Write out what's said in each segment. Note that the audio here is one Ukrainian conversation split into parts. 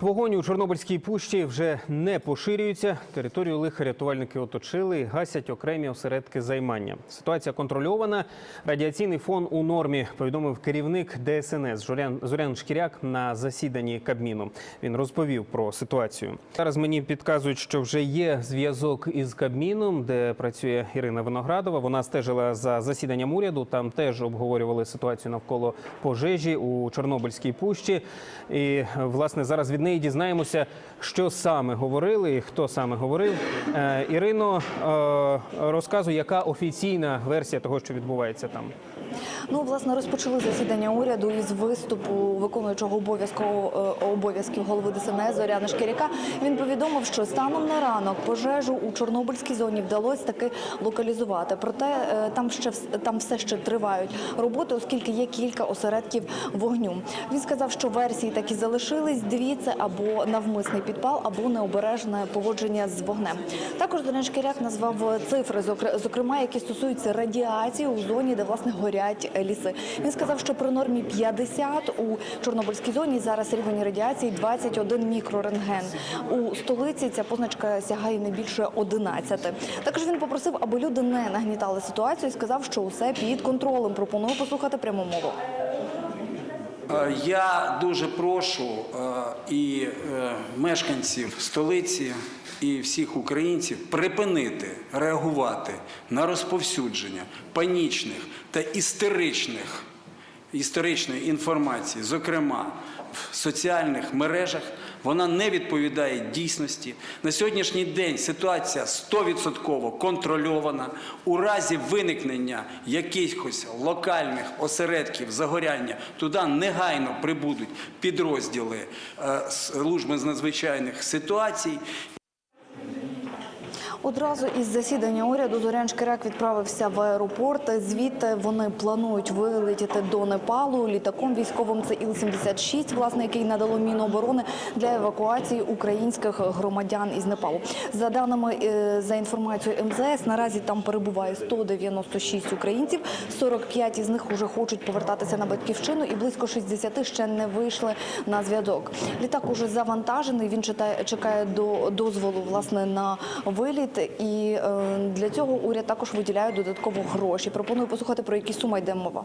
Вогонь у Чорнобильській пущі вже не поширюється. Територію лиха рятувальники оточили і гасять окремі осередки займання. Ситуація контрольована. Радіаційний фон у нормі, повідомив керівник ДСНС Зорян, Зорян Шкіряк на засіданні Кабміну. Він розповів про ситуацію. Зараз мені підказують, що вже є зв'язок із Кабміном, де працює Ірина Виноградова. Вона стежила за засіданням уряду. Там теж обговорювали ситуацію навколо пожежі у Чорнобильській пущі. І власне зараз від неї дізнаємося, що саме говорили і хто саме говорив. Е, Ірино, е, розказуй, яка офіційна версія того, що відбувається там. Ну, власне, розпочали засідання уряду із виступу виконуючого обов'язку е, обов'язків голови ДСНС Зоряна Шкіряка. Він повідомив, що станом на ранок пожежу у Чорнобильській зоні вдалося таки локалізувати. Проте там ще там все ще тривають роботи, оскільки є кілька осередків вогню. Він сказав, що версії так і залишились. Дві це або навмисний підпал, або необережне поводження з вогнем. Також Зорян Шкіряк назвав цифри, зокре- зокрема, які стосуються радіації у зоні, де власне горять ліси. Він сказав, що при нормі 50 у Чорнобильській зоні зараз рівень радіації 21 мікрорентген. У столиці ця позначка сягає не більше 11. Також він попросив, аби люди не нагнітали ситуацію і сказав, що усе під контролем. Пропоную послухати пряму мову. Е, Я дуже прошу е, і е, мешканців столиці, і всіх українців припинити реагувати на розповсюдження панічних та істеричних історичної інформації, зокрема в соціальних мережах, вона не відповідає дійсності. На сьогоднішній день ситуація 100% контрольована. У разі виникнення якихось локальних осередків загоряння туди негайно прибудуть підрозділи е, служби з надзвичайних ситуацій Одразу із засідання уряду Зорян Шкіряк відправився в аеропорт. Звідти вони планують вилетіти до Непалу літаком військовим. Це Іл-76, власне, який надало Міноборони для евакуації українських громадян із Непалу. За даними е, за інформацією МЗС, наразі там перебуває 196 українців. 45 із них вже хочуть повертатися на батьківщину, і близько 60 ще не вийшли на зв'язок. Літак уже завантажений. Він чекає до дозволу власне на виліт. І е, для цього уряд також виділяє додатково гроші. Пропоную послухати про які суми йде мова.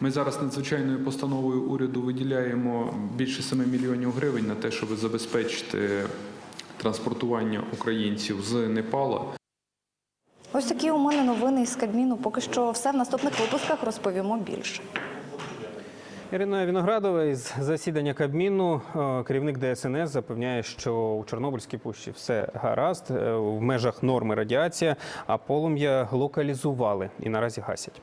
Ми зараз надзвичайною постановою уряду виділяємо більше 7 мільйонів гривень на те, щоб забезпечити транспортування українців з Непала. Ось такі у мене новини із Кабміну. Поки що все в наступних випусках розповімо більше. Ірина Віноградова із засідання Кабміну, е, керівник ДСНС, запевняє, що у Чорнобильській пущі все гаразд е, в межах норми радіація, а полум'я локалізували і наразі гасять.